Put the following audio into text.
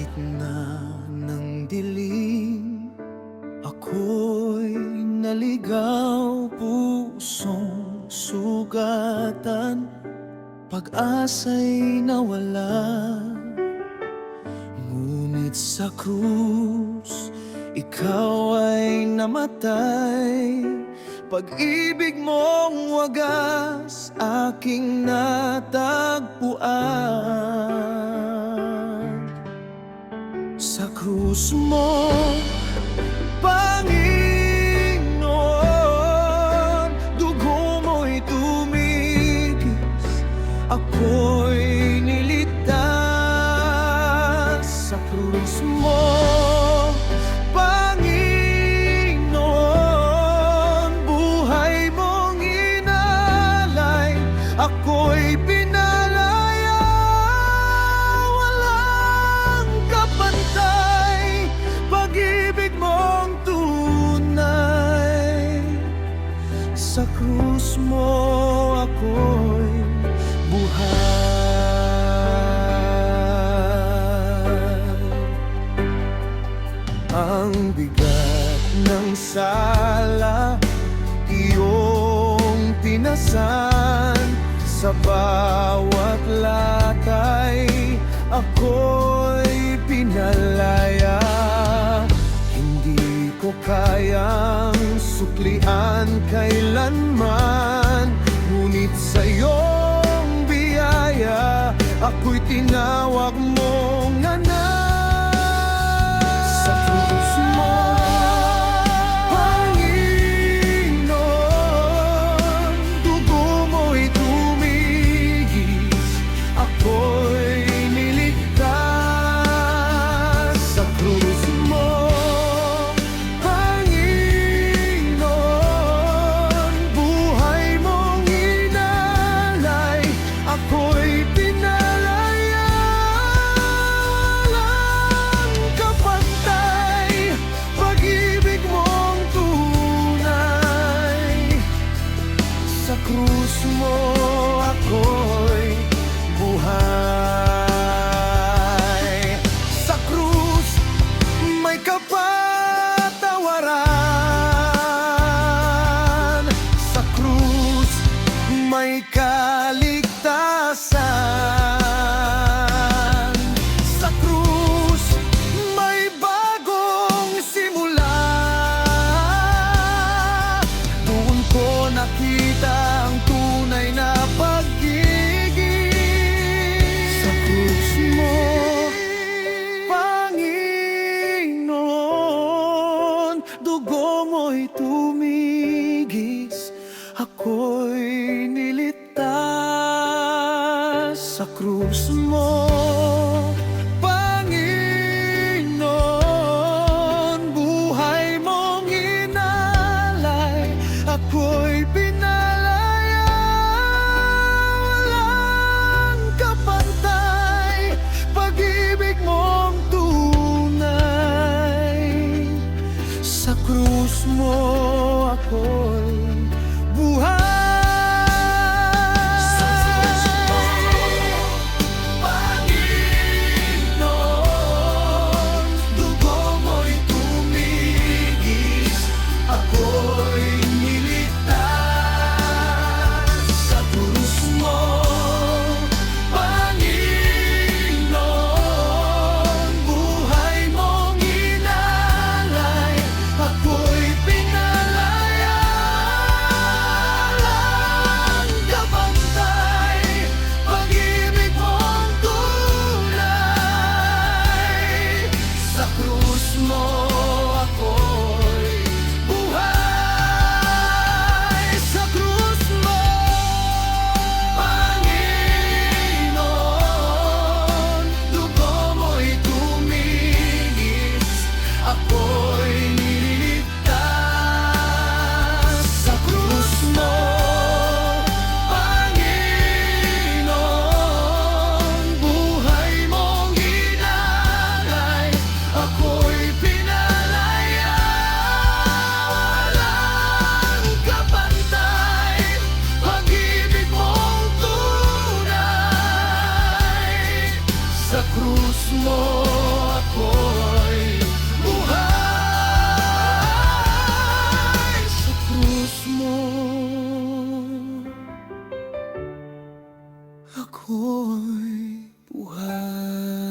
Gitna ng dilim Ako'y naligaw Pusong sugatan. Pag-asa'y nawala. Ngunit sa krus Ikaw ay namatay. Pag-ibig mong wagas Aking natagpuan Sa krus mo Panginoon Dugo mo'y tumigis. Ako'y Bigat ng sala Iyong tinasan Sa bawat latay Ako'y pinalaya. Hindi ko kayang suklian kailanman. Ngunit sa iyong biyaya Ako'y tinawag kaligtasan. Sa krus may bagong simula. Doon ko nakita tunay na pag-ibig Sa krus mo Panginoon. Dugo mo'y tumigis. Ako'y krus mo Panginoon. Buhay mong inalay Ako'y pinalaya. Walang kapantay Pag-ibig mong tunay. Sa krus mo ako'y buhay 会不安